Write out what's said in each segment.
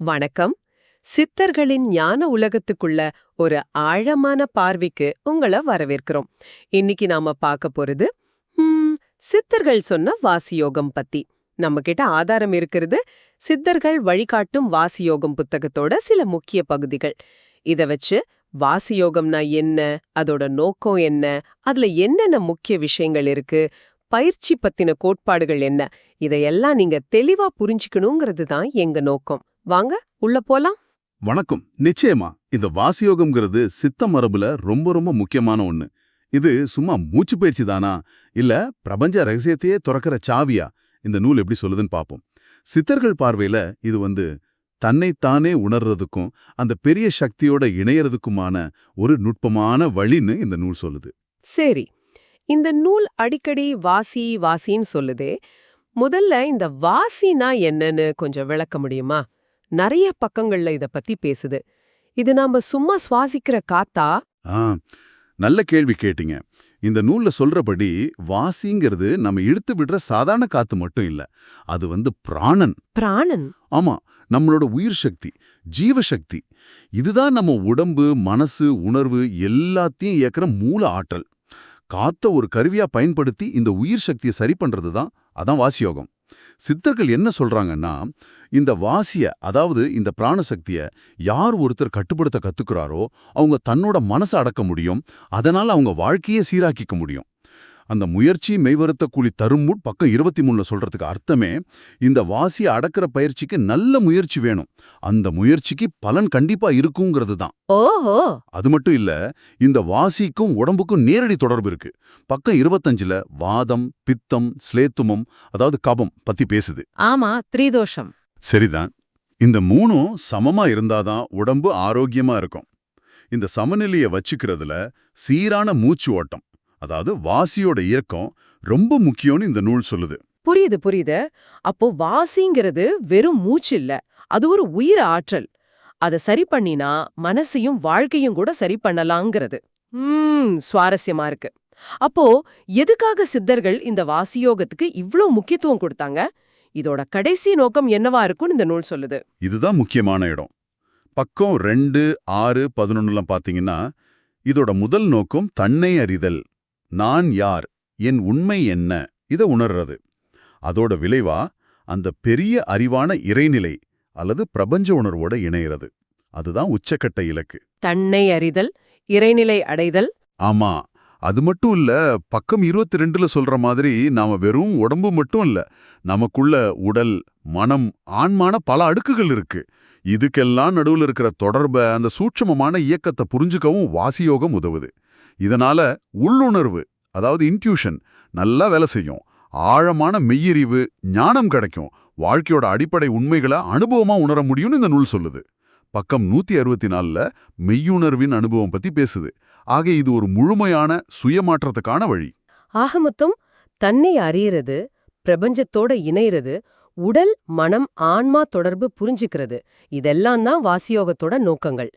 வணக்கம். சித்தர்களின் ஞான உலகத்துக்குள்ள ஒரு ஆழமான பார்வைக்கு உங்கள வரவேற்கிறோம். இன்னைக்கு நாம பார்க்க போறது சித்தர்கள் சொன்ன வாசியோகம் பத்தி. நம்ம கிட்ட ஆதாரம் இருக்கிறது சித்தர்கள் வழிகாட்டும் வாசியோகம் புத்தகத்தோட சில முக்கிய பகுதிகள். இத வச்சு வாசியோகம்னா என்ன அதோட நோக்கம் என்ன அதுல என்னென்ன முக்கிய விஷயங்கள் இருக்கு பயிற்சி பத்தின கோட்பாடுகள் என்ன இதையெல்லாம் நீங்க தெளிவா புரிஞ்சுக்கணுங்கிறது தான் எங்க நோக்கம். வாங்க உள்ள போலாம். வணக்கம். நிச்சயமா இந்த வாசியோகம்ங்கிறது சித்த மரபுல ரொம்ப ரொம்ப முக்கியமான ஒண்ணு. இது சும்மா மூச்சு பயிற்சி தானா? இல்ல பிரபஞ்ச ரகசியத்தையே துறக்கிற சாவியா? இந்த நூல் எப்படி சொல்லுதுன்னு பாப்போம். சித்தர்கள் பார்வையில இது வந்து தன்னைத்தானே உணர்றதுக்கும் அந்த பெரிய சக்தியோட இணையறதுக்குமான ஒரு நுட்பமான வழின்னு இந்த நூல் சொல்லுது. சரி இந்த நூல் அடிக்கடி வாசி வாசின்னு சொல்லுதே முதல்ல இந்த வாசினா என்னன்னு கொஞ்சம் விளக்க முடியுமா? நிறைய பக்கங்கள்ல இத பத்தி பேசுது. இது நாம சும்மா சுவாசிக்கிற காத்தா? நல்ல கேள்வி கேட்டீங்க. இந்த நூல்ல சொல்றபடி வாசிங்கிறது நம்ம இழுத்து விடுற சாதாரண காத்து மட்டும் இல்ல அது வந்து பிராணன். பிராணன்? ஆமா நம்மளோட உயிர் சக்தி ஜீவசக்தி. இதுதான் நம்ம உடம்பு மனசு உணர்வு எல்லாத்தையும் இயக்குற மூல ஆற்றல். காத்த ஒரு கருவியா பயன்படுத்தி இந்த உயிர் சக்தியை சரி பண்றது தான் அதான் வாசியோகம். சித்தர்கள் என்ன சொல்றாங்கன்னா இந்த வாசிய அதாவது இந்த பிராணசக்தியை யார் ஒருத்தர் கட்டுப்படுத்த கத்துக்கிறாரோ அவங்க தன்னோட மனசை அடக்க முடியும். அதனால அவங்க வாழ்க்கையை சீராக்கிக்க முடியும். அந்த முயற்சி மெய்வருத்த கூலி தரும் முட் பக்கம் இருபத்தி மூணுல சொல்றதுக்கு அர்த்தமே இந்த வாசியை அடக்கிற பயிற்சிக்கு நல்ல முயற்சி வேணும். அந்த முயற்சிக்கு பலன் கண்டிப்பா இருக்குங்கிறது தான். ஓஹோ! அது மட்டும் இல்ல இந்த வாசிக்கும் உடம்புக்கும் நேரடி தொடர்பு இருக்கு. பக்கம் இருபத்தஞ்சுல வாதம் பித்தம் ஸ்லேத்துமம் அதாவது கபம் பத்தி பேசுது. ஆமா த்ரிதோஷம். சரிதான். இந்த மூணும் சமமா இருந்தாதான் உடம்பு ஆரோக்கியமா இருக்கும். இந்த சமநிலையை வச்சுக்கிறதுல சீரான மூச்சு ஓட்டம். அதாவது வாசியோட இயக்கம் ரொம்ப முக்கியம்னு இந்த நூல் சொல்லுது. புரியுது புரியுது. அப்போ வாசிங்கிறது வெறும் மூச்சு இல்ல. அது ஒரு உயிர் ஆற்றல். அத சரி பண்ணினா மனசையும் வாழ்க்கையும் கூட சரி பண்ணலாங்கிறது. ம் சுவாரஸ்யமா இருக்கு. அப்போ எதுக்காக சித்தர்கள் இந்த வாசியோகத்துக்கு இவ்ளோ முக்கியத்துவம் கொடுத்தாங்க? இதோட கடைசி நோக்கம் என்னவா இருக்கும்னு இந்த நூல் சொல்லுது. இதுதான் முக்கியமான இடம். பக்கம் ரெண்டு ஆறு பதினொன்னுலாம் பாத்தீங்கன்னா இதோட முதல் நோக்கம் தன்னை அறிதல். நான் யார்? என் உண்மை என்ன? இத உணர்றது. அதோட விளைவா அந்த பெரிய அறிவான இறைநிலை அல்லது பிரபஞ்ச உணர்வோட இணையிறது. அதுதான் உச்சக்கட்ட இலக்கு. தன்னை அறிதல் இறைநிலை அடைதல். ஆமா. அது மட்டும் இல்ல பக்கம் இருபத்தி ரெண்டுல சொல்ற மாதிரி நாம வெறும் உடம்பு மட்டும் இல்ல நமக்குள்ள உடல் மனம் ஆன்மான பல அடுக்குகள் இருக்கு. இதுக்கெல்லாம் நடுவுல இருக்கிற தொடர்பை அந்த சூட்சமமான இயக்கத்தை புரிஞ்சுக்கவும் வாசியோகம் உதவுது. இதனால உள்ளுணர்வு அதாவது இன்ட்யூஷன் நல்லா வேலை செய்யும். ஆழமான மெய்யறிவு ஞானம் கிடைக்கும். வாழ்க்கையோட அடிப்படை உண்மைகளை அனுபவமா உணர முடியும்னு இந்த நூல் சொல்லுது. பக்கம் நூத்தி அறுபத்தி நாலுல மெய்யுணர்வின் அனுபவம் பத்தி பேசுது. ஆக இது ஒரு முழுமையான சுயமாற்றத்துக்கான வழி. ஆக மொத்தம் தன்னை அறியறது பிரபஞ்சத்தோட இணையறது உடல் மனம் ஆன்மா தொடர்பு புரிஞ்சுக்கிறது. இதெல்லாம் தான் வாசியோகத்தோட நோக்கங்கள்.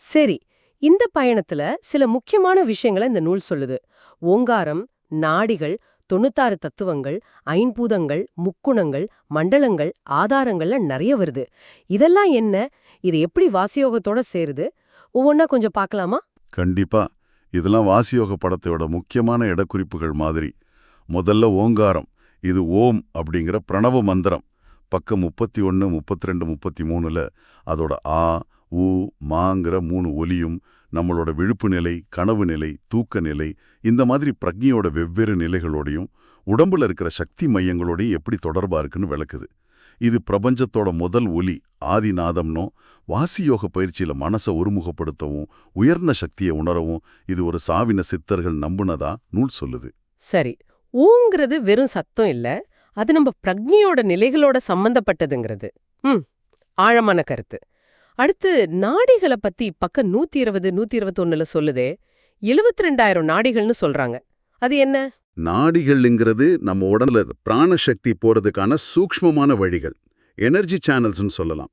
சரி இந்த பயணத்துல சில முக்கியமான விஷயங்களை இந்த நூல் சொல்லுது. ஓங்காரம் நாடிகள் தொண்ணூத்தாறு தத்துவங்கள் ஐம்பூதங்கள் முக்குணங்கள் மண்டலங்கள் ஆதாரங்கள்ல நிறைய வருது. இதெல்லாம் என்ன? இது எப்படி வாசியோகத்தோட சேருது? ஒவ்வொன்னா கொஞ்சம் பார்க்கலாமா? கண்டிப்பா. இதெல்லாம் வாசியோக படத்தோட முக்கியமான இடக்குறிப்புகள் மாதிரி. முதல்ல ஓங்காரம் இது ஓம் அப்படிங்கிற பிரணவ மந்திரம். பக்கம் முப்பத்தி ஒன்று முப்பத்தி ரெண்டு முப்பத்தி மூணுல அதோட ஆ ஊ மாங்கிற மூணு ஒலியும் நம்மளோட விழுப்பு நிலை கனவு நிலை தூக்க நிலை இந்த மாதிரி பிரக்ஞையோட வெவ்வேறு நிலைகளோடையும் உடம்புல இருக்கிற சக்தி மையங்களோடையும் எப்படி தொடர்பா இருக்குன்னு விளக்குது. இது பிரபஞ்சத்தோட முதல் ஒலி ஆதிநாதம்னோ வாசியோக பயிற்சியில மனசை ஒருமுகப்படுத்தவும் உயர்ந்த சக்தியை உணரவும் இது ஒரு சாவின சித்தர்கள் நம்புனதா நூல் சொல்லுது. சரி ஊங்கிறது வெறும் சத்தம் இல்ல அது நம்ம பிரக்ஞையோட நிலைகளோட சம்பந்தப்பட்டதுங்கிறது. ம் ஆழமான கருத்து. அடுத்து நாடிகளை பத்தி பக்கம் நூத்தி இருபது நூத்தி இருபத்தொன்னுல சொல்லுதே. எழுபத்தி ரெண்டாயிரம் நாடிகள்னு சொல்றாங்க. அது என்ன? நாடிகள்ங்கிறது நம்ம உடம்புல பிராணசக்தி போறதுக்கான சூக்ஷ்மமான வழிகள். எனர்ஜி சேனல்ஸ்னு சொல்லலாம்.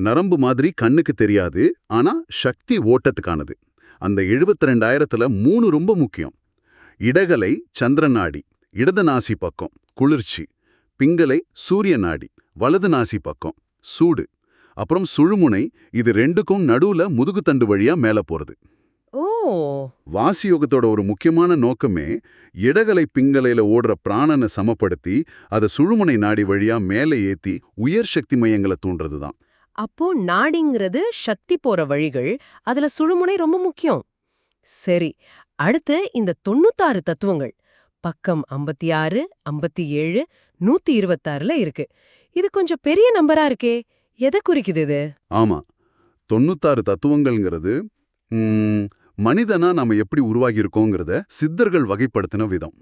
நரம்பு மாதிரி கண்ணுக்கு தெரியாது ஆனா சக்தி ஓட்டத்துக்கானது. அந்த எழுபத்தி ரெண்டாயிரத்துல மூணு ரொம்ப முக்கியம். இடகலை சந்திர நாடி இடது நாசி பக்கம் குளிர்ச்சி பிங்கலை சூரிய நாடி வலது நாசி பக்கம் சூடு. அப்புறம் சுழுமுனை இது ரெண்டுக்கும் நடுவுல முதுகுத்தண்டு வழியா மேல போறது. ஓ. வாசியோகத்தோட ஒரு முக்கியமான நோக்கமே இடகலை பிங்கலையில ஓடுற பிராணனை சமப்படுத்தி அதை சுழுமுனை நாடி வழியா மேலே ஏத்தி உயர் சக்தி மையங்களை தூண்டுறதுதான். அப்போ நாடிங்கிறது சக்தி போற வழிகள் அதுல சுழுமுனை ரொம்ப முக்கியம். சரி அடுத்து இந்த தொண்ணூத்தாறு தத்துவங்கள். பக்கம் ஐம்பத்தி ஆறு ஐம்பத்தி ஏழு நூத்தி இருபத்தாறுல இருக்கு. இது கொஞ்சம் பெரிய நம்பரா இருக்கே. எதை குறிக்குது இது? ஆமா. தொண்ணூத்தாறு தத்துவங்கள்ங்கிறது மனிதனா நாம எப்படி உருவாகி இருக்கோங்கிறத சித்தர்கள் வகைப்படுத்தின விதம்.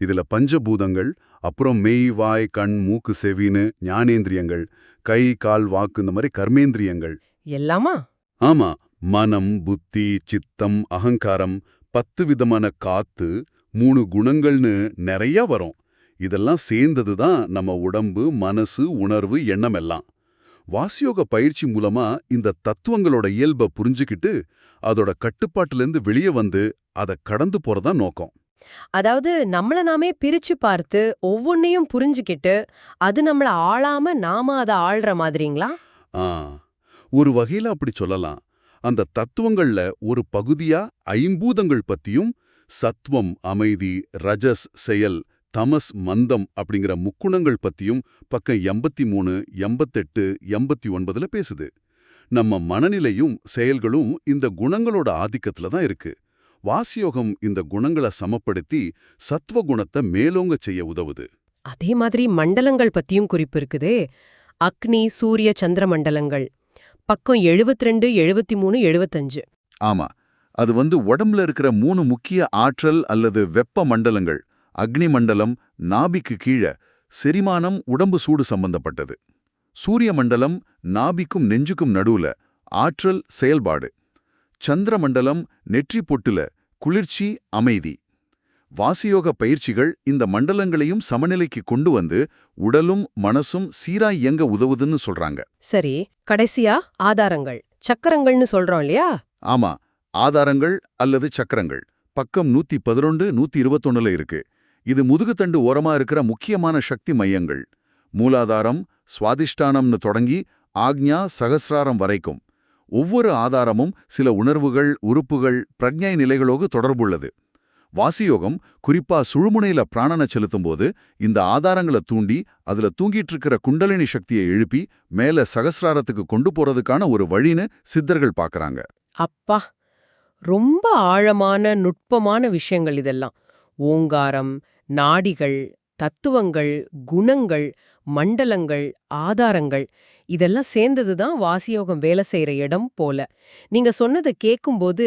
இதுல பஞ்சபூதங்கள் அப்புறம் மெய் வாய் கண் மூக்கு செவின்னு ஞானேந்திரியங்கள் கை கால் வாக்கு இந்த மாதிரி கர்மேந்திரியங்கள். எல்லாமா? ஆமா. மனம் புத்தி சித்தம் அகங்காரம் பத்து விதமான காத்து மூணு குணங்கள்னு நிறைய வரும். இதெல்லாம் சேர்ந்தது தான் நம்ம உடம்பு மனசு உணர்வு எண்ணம் எல்லாம். வாசியோக பயிற்சி மூலமா இந்த தத்துவங்களோட இயல்பை புரிஞ்சுக்கிட்டு அதோட கட்டுப்பாட்டிலிருந்து வெளியே வந்து அதை கடந்து போறதா நோக்கம். அதாவது நம்மள நாமே பிரிச்சு பார்த்து ஒவ்வொன்னையும் புரிஞ்சுக்கிட்டு அது நம்மள ஆளாம நாம அதை ஆள்ற மாதிரிங்களா? ஆ ஒரு வகையில அப்படி சொல்லலாம். அந்த தத்துவங்கள்ல ஒரு பகுதியா ஐம்பூதங்கள் பத்தியும் சத்வம் அமைதி ரஜஸ் செயல் தமஸ் மந்தம் அப்படிங்கிற முக்குணங்கள் பத்தியும் பக்கம் எண்பத்தி மூணு எண்பத்தெட்டு எண்பத்தி ஒன்பதுல பேசுது. நம்ம மனநிலையும் செயல்களும் இந்த குணங்களோட ஆதிக்கத்துல தான் இருக்கு. வாசியோகம் இந்த குணங்களை சமப்படுத்தி சத்வ குணத்தை மேலோங்க செய்ய உதவுது. அதே மாதிரி மண்டலங்கள் பத்தியும் குறிப்பு இருக்குதே. அக்னி சூரிய சந்திர மண்டலங்கள். பக்கம் 72 ரெண்டு எழுபத்தி மூணு எழுபத்தஞ்சு ஆமா. அது வந்து உடம்புல இருக்கிற மூணு முக்கிய ஆற்றல் அல்லது வெப்ப மண்டலங்கள். அக்னி மண்டலம் நாபிக்கு கீழே செரிமானம் உடம்பு சூடு சம்பந்தப்பட்டது. சூரிய மண்டலம் நாபிக்கும் நெஞ்சுக்கும் நடுவுல ஆற்றல் செயல்பாடு. சந்திர மண்டலம் நெற்றி பொட்டுல குளிர்ச்சி அமைதி. வாசியோக பயிற்சிகள் இந்த மண்டலங்களையும் சமநிலைக்கு கொண்டு வந்து உடலும் மனசும் சீராய் இயங்க உதவுதுன்னு சொல்றாங்க. சரி கடைசியா ஆதாரங்கள் சக்கரங்கள்னு சொல்றோம் இல்லையா? ஆமா ஆதாரங்கள் அல்லது சக்கரங்கள். பக்கம் நூத்தி பதினொன்று நூத்தி இருபத்தொன்னுல இருக்கு. இது முதுகுத்தண்டு ஓரமா இருக்கிற முக்கியமான சக்தி மையங்கள். மூலாதாரம் சுவாதிஷ்டானம்னு தொடங்கி ஆக்ஞா சகசிராரம் வரைக்கும். ஒவ்வொரு ஆதாரமும் சில உணர்வுகள் உறுப்புகள் பிரஜை நிலைகளோடு தொடர்புள்ளது. வாசியோகம் குறிப்பா சுழுமுனையில பிராணனை செலுத்தும்போது இந்த ஆதாரங்களை தூண்டி அதுல தூங்கிட்டு இருக்கிற குண்டலினி சக்தியை எழுப்பி மேல சகசிராரத்துக்கு கொண்டு போறதுக்கான ஒரு வழின்னு சித்தர்கள் பார்க்கறாங்க அப்பா! ரொம்ப ஆழமான நுட்பமான விஷயங்கள் இதெல்லாம். ஓங்காரம் நாடிகள் தத்துவங்கள் குணங்கள் மண்டலங்கள் ஆதாரங்கள் இதெல்லாம் சேர்ந்தது தான் வாசியோகம் வேலை செய்யற இடம் போல. நீங்க சொன்னதை கேட்கும்போது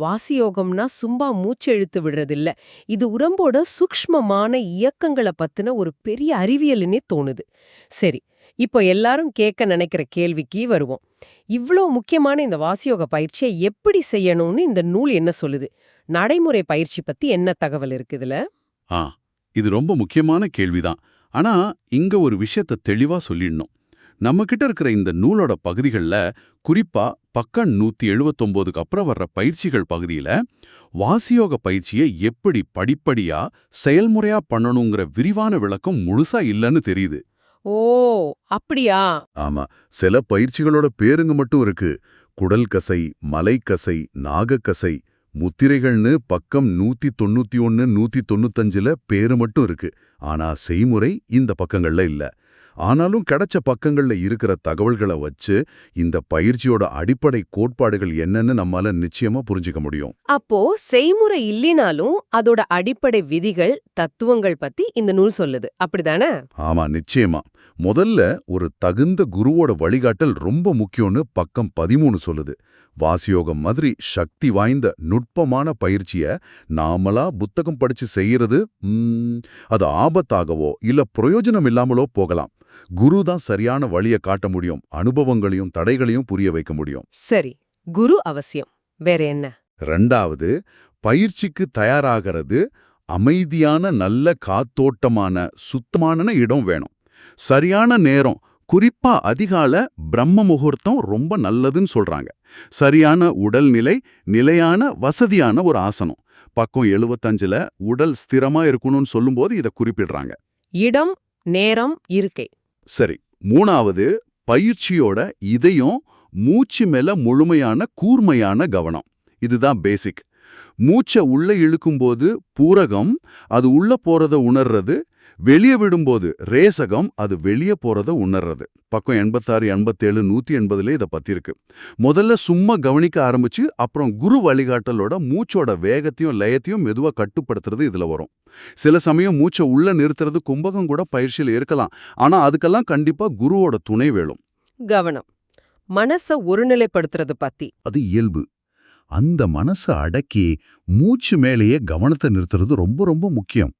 வாசியோகம்னா சும்மா மூச்சு இழுத்து விடுறதில்ல. இது உடம்போட சூக்ஷ்மமான இயக்கங்களை பத்தின ஒரு பெரிய அறிவியல்னே தோணுது. சரி இப்போ எல்லாரும் கேட்க நினைக்கிற கேள்விக்கு வருவோம். இவ்ளோ முக்கியமான இந்த வாசியோக பயிற்சியை எப்படி செய்யணும்னு இந்த நூல் என்ன சொல்லுது? நடைமுறை பயிற்சி பத்தி என்ன தகவல் இருக்குதுல ஆ இது ரொம்ப முக்கியமான கேள்விதான். ஆனா இங்க ஒரு விஷயத்த தெளிவா சொல்லிடணும். நம்ம கிட்ட இருக்கிற இந்த நூலோட பகுதிகள்ல குறிப்பா பக்கம் நூத்தி எழுபத்தொன்பதுக்கு அப்புறம் வர்ற பயிற்சிகள் பகுதியில வாசியோக பயிற்சியை எப்படி படிப்படியா செயல்முறையா பண்ணணுங்கிற விரிவான விளக்கம் முழுசா இல்லைன்னு தெரியுது. ஓ அப்படியா? ஆமா சில பயிற்சிகளோட பேருங்க மட்டும் இருக்கு. குடல் கசை மலைக்கசை நாகக்கசை முத்திரைகள்னு பக்கம் நூத்தி தொண்ணூத்தி ஒன்னு நூத்தி தொண்ணூத்தஞ்சுல பேரு மட்டும் இருக்கு. ஆனா செய்முறை இந்த பக்கங்கள்ல இல்ல. ஆனாலும் கிடைச்ச பக்கங்கள்ல இருக்கிற தகவல்களை வச்சு இந்த பயிற்சியோட அடிப்படை கோட்பாடுகள் என்னன்னு நம்மால நிச்சயமா புரிஞ்சுக்க முடியும். அப்போ செய்முறை இல்லைனாலும் அதோட அடிப்படை விதிகள் தத்துவங்கள் பத்தி இந்த நூல் சொல்லுது. அப்படிதானே? ஆமா நிச்சயமா. முதல்ல ஒரு தகுந்த குருவோட வழிகாட்டல் ரொம்ப முக்கியம்னு பக்கம் பதிமூணு சொல்லுது. வாசியோகம் மாதிரி சக்தி வாய்ந்த நுட்பமான பயிற்சிய நாமளா புத்தகம் படிச்சு செய்யறது அது ஆபத்தாகவோ இல்ல பிரயோஜனம் இல்லாமலோ போகலாம். குரு தான் சரியான வழியை காட்ட முடியும். அனுபவங்களையும் தடைகளையும் புரிய வைக்க முடியும். சரி குரு அவசியம். வேற என்ன? ரெண்டாவது பயிற்சிக்கு தயாராகிறது அமைதியான நல்ல காத்தோட்டமான சுத்தமான இடம் வேணும். சரியான நேரம் குறிப்பா அதிகால பிரம்ம முகூர்த்தம் ரொம்ப நல்லதுன்னு சொல்றாங்க. சரியான உடல்நிலை நிலையான வசதியான ஒரு ஆசனம். பக்கம் எழுபத்தஞ்சுல உடல் ஸ்திரமா இருக்கணும்னு சொல்லும்போது இதை குறிப்பிடுறாங்க. இடம் நேரம் இருக்கை. சரி மூணாவது பயிற்சியோட இதயம் மூச்சு மேல முழுமையான கூர்மையான கவனம். இதுதான் பேசிக் மூச்சை உள்ள இழுக்கும்போது பூரகம் அது உள்ள போறத உணர்றது வெளியே விடும்போது ரேசகம் அது வெளியே போறத உணர்றது. பக்கம் எண்பத்தாறு எண்பத்தேழு நூத்தி எண்பதுல இதை பத்தி இருக்கு முதல்ல சும்மா கவனிக்க ஆரம்பிச்சு அப்புறம் குரு வழிகாட்டலோட மூச்சோட வேகத்தையும் லயத்தையும் மெதுவா கட்டுப்படுத்துறது இதுல வரும். சில சமயம் மூச்சை உள்ள நிறுத்துறது கும்பகம் கூட பயிற்சியில் இருக்கலாம். ஆனா அதுக்கெல்லாம் கண்டிப்பா குருவோட துணை வேணும். கவனம். மனச ஒருநிலைப்படுத்துறது பத்தி. அது இயல்பு. அந்த மனசை அடக்கி மூச்சு மேலேயே கவனத்தை நிறுத்துறது ரொம்ப ரொம்ப முக்கியம்.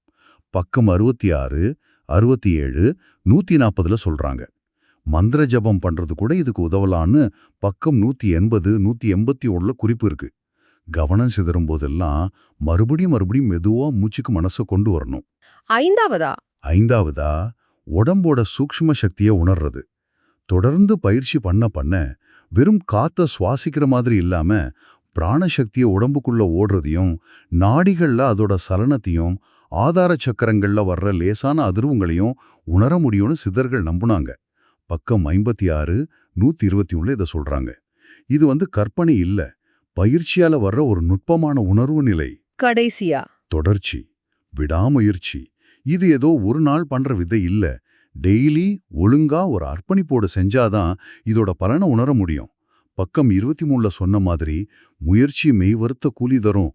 பக்கம் அறுபத்தி ஆறு அறுபத்தி ஏழு நூத்தி நாற்பதுல சொல்றாங்க. மந்திர ஜபம் பண்றது கூட இதுக்கு உதவலான்னு பக்கம் நூத்தி எண்பது நூத்தி எண்பத்தி ஒண்ணுல குறிப்பு இருக்கு. கவனம் சிதறும் போதெல்லாம் மறுபடியும் மறுபடியும் மெதுவா மூச்சுக்கு மனசை கொண்டு வரணும். ஐந்தாவதா? ஐந்தாவதா? உடம்போட சூக்ஷ்ம சக்தியை உணர்றது. தொடர்ந்து பயிற்சி பண்ண பண்ண வெறும் காத்த சுவாசிக்கிற மாதிரி இல்லாம பிராணசக்தியை உடம்புக்குள்ள ஓடுறதையும் நாடிகள்ல அதோட சலனத்தையும் ஆதார சக்கரங்கள்ல வர்ற லேசான அதிர்வுங்களையும் உணர முடியும்னு சித்தர்கள் நம்புனாங்க. பக்கம் ஐம்பத்தி ஆறு நூத்தி இருபத்தி ஒண்ணுல இதை சொல்றாங்க. இது வந்து கற்பனை இல்ல பயிற்சியால வர்ற ஒரு நுட்பமான உணர்வு நிலை. கடைசியா? தொடர்ச்சி விடாமுயற்சி. இது ஏதோ ஒரு நாள் பண்ற விதை இல்ல டெய்லி ஒழுங்கா ஒரு அர்ப்பணிப்போடு செஞ்சாதான் இதோட பலனை உணர முடியும். பக்கம் இருபத்தி மூணுல சொன்ன மாதிரி முயற்சி மெய்வருத்த கூலி தரும்.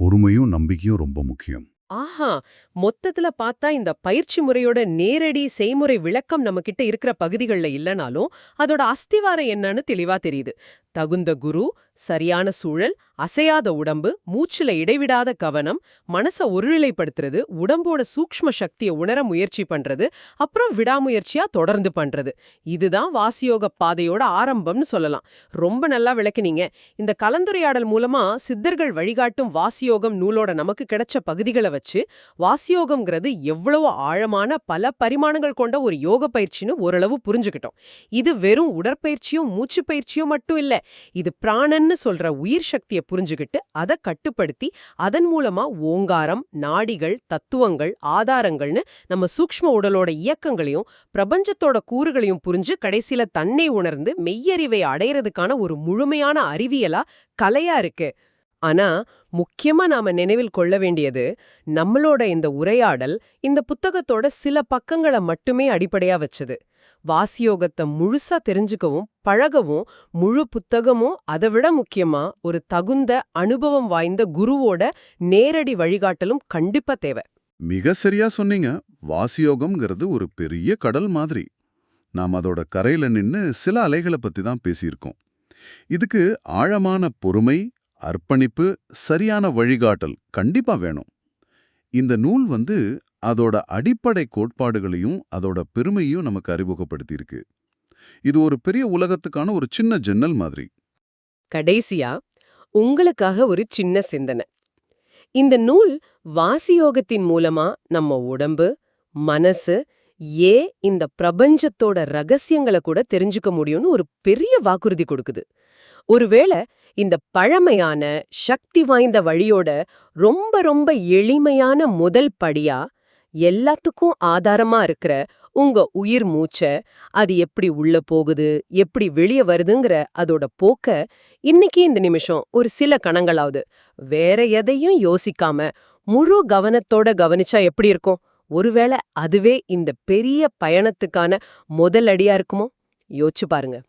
பொறுமையும் நம்பிக்கையும் ரொம்ப முக்கியம். ஆஹா மொத்தத்துல பார்த்தா இந்த பயிற்சி முறையோட நேரடி செய்முறை விளக்கம் நம்ம கிட்ட இருக்கிற பகுதிகள்ல இல்லனாலும் அதோட அஸ்திவாரம் என்னன்னு தெளிவா தெரியுது. தகுந்த குரு சரியான சூழல் அசையாத உடம்பு மூச்சுல இடைவிடாத கவனம் மனச ஒருநிலைப்படுத்துறது உடம்போட சூக்ஷ்ம சக்தியை உணர முயற்சி பண்றது அப்புறம் விடாமுயற்சியா தொடர்ந்து பண்றது. இதுதான் வாசியோக பாதையோட ஆரம்பம்னு சொல்லலாம். ரொம்ப நல்லா விளக்குனீங்க. இந்த கலந்துரையாடல் மூலமா சித்தர்கள் வழிகாட்டும் வாசியோகம் நூலோட நமக்கு கிடைச்ச பகுதிகளை வச்சு வாசியோகம்ங்கிறது எவ்வளவு ஆழமான பல பரிமாணங்கள் கொண்ட ஒரு யோக பயிற்சின்னு ஓரளவு புரிஞ்சுக்கிட்டோம். இது வெறும் உடற்பயிற்சியும் மூச்சு பயிற்சியும் மட்டும் இல்ல இது பிராணன்னு சொல்ற உயிர் சக்தியை புரிஞ்சுகிட்டு அதை கட்டுப்படுத்தி அதன் மூலமா ஓங்காரம் நாடிகள் தத்துவங்கள் ஆதாரங்கள்னு நம்ம சூக்ஷ்ம உடலோட இயக்கங்களையும் பிரபஞ்சத்தோட கூறுகளையும் புரிஞ்சு கடைசியில தன்னை உணர்ந்து மெய்யறிவை அடையறதுக்கான ஒரு முழுமையான அறிவியலா கலையா இருக்கு. ஆனா முக்கியமா நாம நினைவில் கொள்ள வேண்டியது நம்மளோட இந்த உரையாடல் இந்த புத்தகத்தோட சில பக்கங்களை மட்டுமே அடிப்படையா வச்சது. வாசியோகத்தை முழுசா தெரிஞ்சுக்கவும் பழகவும் முழு புத்தகமும் அதை விட முக்கியமா ஒரு தகுந்த அனுபவம் வாய்ந்த குருவோட நேரடி வழிகாட்டலும் கண்டிப்பா தேவை. மிக சரியா சொன்னீங்க. வாசியோகம்ங்கிறது ஒரு பெரிய கடல் மாதிரி. நாம் அதோட கரையில நின்னு சில அலைகளை பத்தி தான் பேசியிருக்கோம். இதுக்கு ஆழமான பொறுமை அர்ப்பணிப்பு சரியான வழிகாட்டல் கண்டிப்பா வேணும். இந்த நூல் வந்து அதோட அடிப்படை கோட்பாடுகளையும் அதோட பெருமையும் நமக்கு அறிமுகப்படுத்தியிருக்கு. இது ஒரு பெரிய உலகத்துக்கான ஒரு சின்ன ஜன்னல் மாதிரி. கடைசியா உங்களுக்காக ஒரு சின்ன சிந்தனை. இந்த நூல் வாசியோகத்தின் மூலமா நம்ம உடம்பு மனசு ஏ இந்த பிரபஞ்சத்தோட ரகசியங்களை கூட தெரிஞ்சுக்க முடியும்னு ஒரு பெரிய வாக்குறுதி கொடுக்குது. ஒருவேளை இந்த பழமையான சக்தி வாய்ந்த வழியோட ரொம்ப ரொம்ப எளிமையான முதல் படியா எல்லாத்துக்கும் ஆதாரமா இருக்கிற உங்க உயிர் மூச்ச அது எப்படி உள்ள போகுது எப்படி வெளிய வருதுங்கிற அதோட போக்க இன்னைக்கு இந்த நிமிஷம் ஒரு சில கணங்களாவது. வேற எதையும் யோசிக்காம முழு கவனத்தோட கவனிச்சா எப்படி இருக்கும்? ஒருவேளை அதுவே இந்த பெரிய பயணத்துக்கான முதல் அடியா இருக்குமோ? யோசிச்சு பாருங்க.